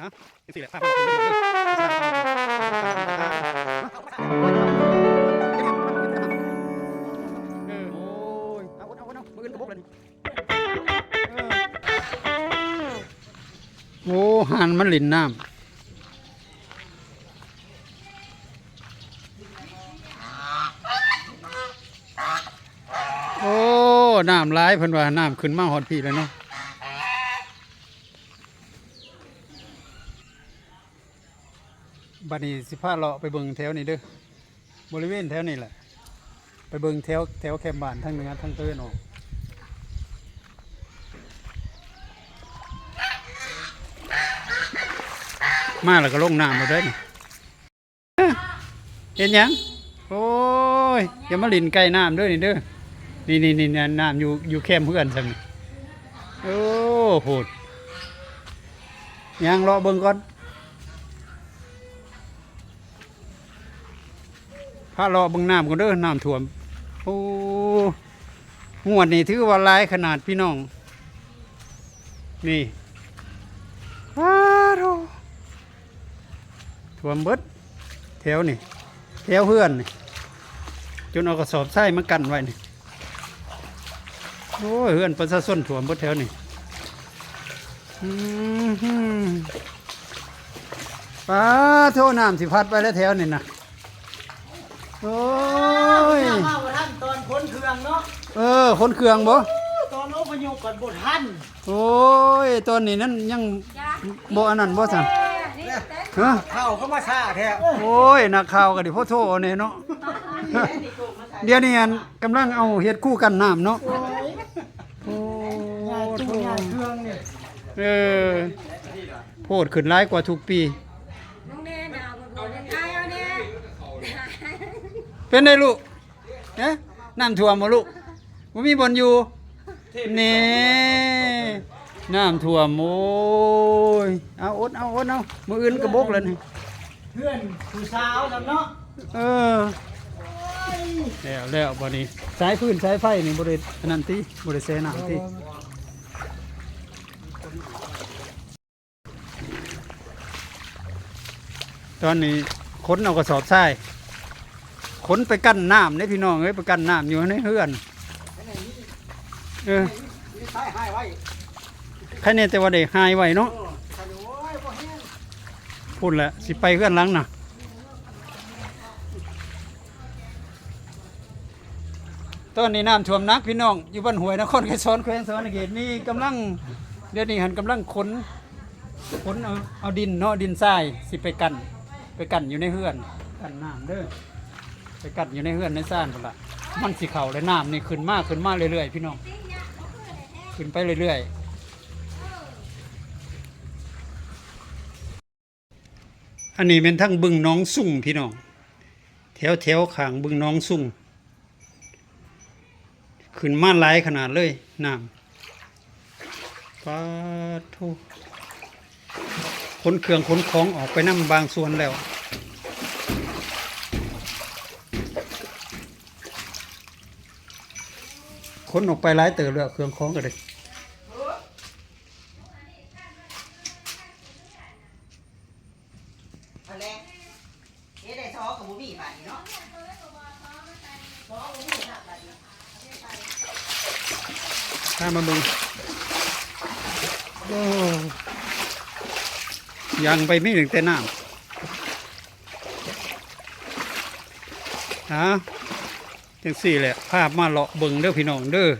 ฮะนี่แหละภาพเออโอ้ยเอาเอาเอามืออื่นกระบอกเลยโอ้หันมันหลินน้ำโอ้ น้ำร้ายเพิ่นว่า น้ำขึ้นมาหอดพี่แล้วเนาะ บัดนี้สิพาเลาะไปเบิงแถวนี้เด้อบริเวณแถวนี้แหละ ไปเบิงแถวแถวแคมบ้านทั้งเหนือทั้งตะวันออกมาแล้วก็ลงน้ำมาด้อนี่เอ้อเห็นยังโอ้ยอย่ามาลินใกล้น้ำด้อนี่เด้อนี่นี่นี่น้ำอยู่อยู่แคมเพื่อนซั่นโอ้โหดยังรอเบิ่งก่อน พารอบิ่งน้ำก่อนเด้อน้ำท่วมโอ้งวดนี่ถือว่าหลายขนาดพี่น้อง นี่ว้าโธ่ท่วมเบิดแถวนี่แถวเพื่อนนี่จนเอากระสอบทรายมากันไว้นี่โอ้ยเฮือนประชาชนถ่วมบดแถวนี่อื้อหือป้าโทษน้ำสิพัดไปแล้วแถวนี่นะ โอ้ยมาบ่ทันตอนพ้นเครื่องเนาะเออคนเครื่องบ่ตอนอพยพก่อนบ่ทันโอ้ยตอนนี้นั่นยังบ่อันนั้นบ่สั่นฮะเข้าเข้ามาซ่าแท้โอ้ยนักข่าวก็ดิพ่อโทษเอาเนี่ยเนาะเดี๋ยวนี้อันกำลังเอาเฮ็ดคู่กันน้ำเนาะโอ้ยายโธตู้ยายเครื่องนี่เออโพดขึ้นหลายกว่าทุกปี เป็นไงลูกเอ๊ะน้ำท่วมมาลูกว่ามีบนอยู่นี่น้ำท่วมโอ้ยเอาอดเอาอดเอามืออื่นกระบกเลยนี่เพื่อนผู้สาวนํเนาะเออแล้วแล้วบอนี้สายพื้นสายไฟนี่บริอันนั้นตีบริเซน้ำตีตอนนี้ขนเอากระสอบทราย ขนไปกั้นน้ำเนี่ยพี่น้องเอ้ยไปกั้นน้ำอยู่ในเฮือนเออนี่ใช้ให้ไว้ใครเนี่ยแต่ว่าได้หายไว้เนาะพูดแหละสิไปเพื่อนหลังน่ะตอนนี้น้ำท่วมนักพี่น้อง อยู่บ้านห้วยนครไกรสอนแขวงสวรรณเขตมีกำลังเดี๋ยวนี้หันกำลังขนขนเอาเอาดินเนาะดินทรายสิไปกัน ไปกันอยู่ในเฮือนกันน้ำเด้อ กันอยู่ในเฮือนในซ่านพุ่นละมันสิเข่าเลยน้ำนี่ขึ้นมากขึ้นมากเรื่อยๆพี่น้องขึ้นไปเรื่อยๆอันนี้เป็นทั้งบึงน้องสุ่งพี่น้องแถวแถวขางบึงน้องสุ่งขึ้นมาหลายขนาดเลยน้ำปาทุขนเครื่องขนของออกไปน้ำบางส่วนแล้ว นออกไปหลายเต๋อเลยเครื่องของก็เลยอันแรกเอ๊ะได้ซอกับบุมี่บาดนี้เนาะถ้ามาเบึงโอ้ยังไปไม่ถึงแต่น้ำฮะ จังสี่แหละภาพมาเลาะเบิงเด้อพี่น้องเด้อ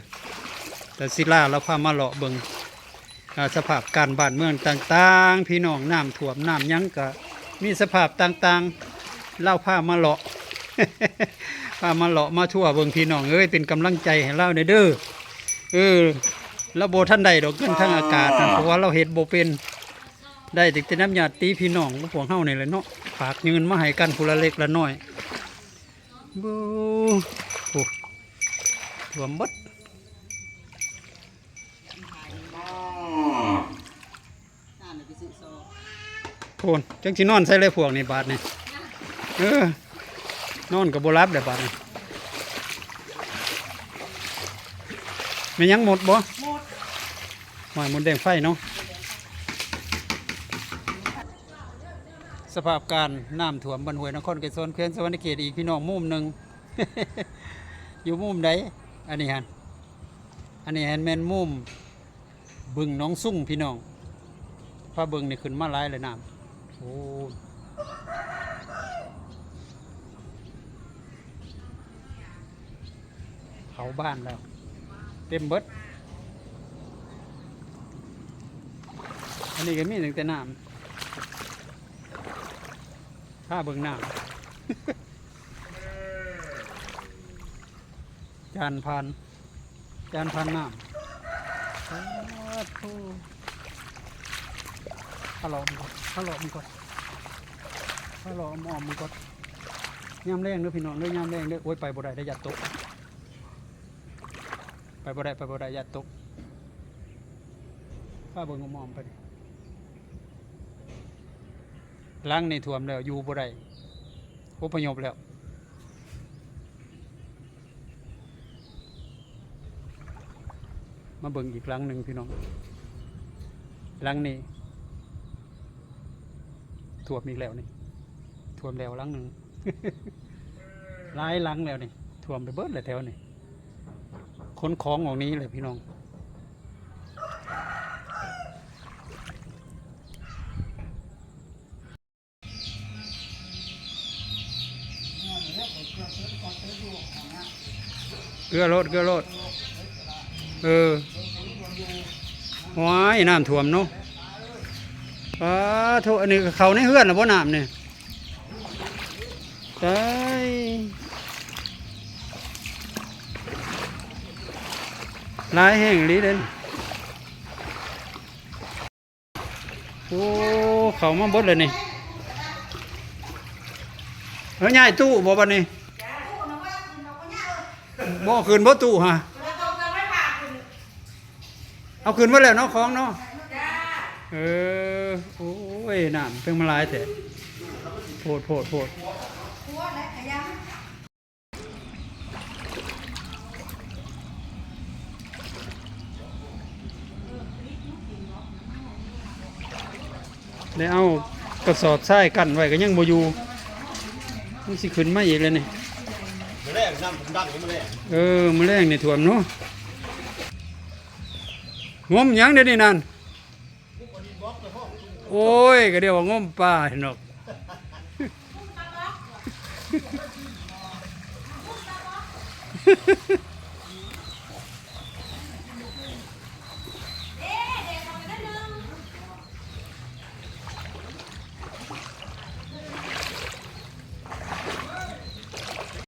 แต่ศิลาเราพามาเลาะเบิงอ่าสภาพการบ้านเมืองต่างๆ พี่น้องน้ำท่วมน้ำหยังกะมีสภาพต่างๆเล่าผ้ามาเลาะพามาเลาะมาทั่วเบิงพี่น้องเอ้ยเป็นกำลังใจให้เล่าในอยเด้อเออเราโบท่านใดดอกเงินทั้งอากาศนะเพราะว่าเราเห็ดโบเป็นได้ติดแต่น้ำยาตีพี่น้องพวกเฮานี่แหละเนาะฝากเงินมาให้กันผู้ละเล็กละน้อย บูโอ้ถ่วมเบดน่าจะไปซื้อซอโพนจังสินอนใส่เลยพวกนี่บาทนี่เออนอนกับโบรับเดี๋ยวบาทนี่ไม่ยังหมดบ่หมดหอยหมดแดงไฟเนาะ สภาพการน้ำท่วมบันห้วยนครไกรสนเขื่อนสวรรณเขตอีกพี่น้องมุมหนึ่ง อยู่มุมใดอันนี้ฮันอันนี้ฮันแมนมุมบึงน้องสุ่งพี่น้องพระบึงนี่ขึ้นมาหลายเลยน้ำโอ้เขาบ้านแล้ว เต็มเบิดอันนี้ก็มีตั้งแต่น้ำ ถ้าเบิ่งน้ำจานพัน จานพันน้ำโอ้โหฮัลโหลมันก่อนฮัลโหลมันก่อนฮัลโหลมอมมันก่อนยามแรงเด้อพี่น้องเด้อยามแรงเด้อโอ้ยไปบ่ได้ได้ยัดตก ไปบ่ได้ไปบ่ได้ยัดตกป้าเบิ่งมอมๆไปดิ ล้างในท่วมแล้วอยู่บ่ได้อพยพแล้วมาเบิ่งอีกหลังหนึ่งพี่น้องหลังนี้ท่วมอีกแล้วนี่ท่วมแล้วหลังหนึ่งหลายหลังแล้วนี่ท่วมไปเบิดเลยแถวนี่ขนของออกนี้เลยพี่น้อง เกลือรถเกลือรถเออว้ายน้ำท่วมเนาะป้าโทอันนี้เขาในเฮือนหรือบ่น้ำเนี่ยตายลายแห้งลีเด่นโอ้ เขามาบดเลยนี่ เฮ้ยยายตู้บ่บัดนี้บ่คืนบ่ตู้ฮะเอาคืนมาแล้วเนาะของเนาะเออโอ้ยน้ำเพิ่งมาลายแต่โพดโพดโพดได้เอากระสอบทรายกันไว้ก็ยังบ่อยู่ มันสิขึ้นมาอีกเลยนี่มาแรกน้ำผมดังมาแรกเออมือแรงในถ่วมเนาะงมหยังเดี๋ยวนี้นั่นโอ้ยก็เดี๋ยวว่างมปลาเห็นหรอก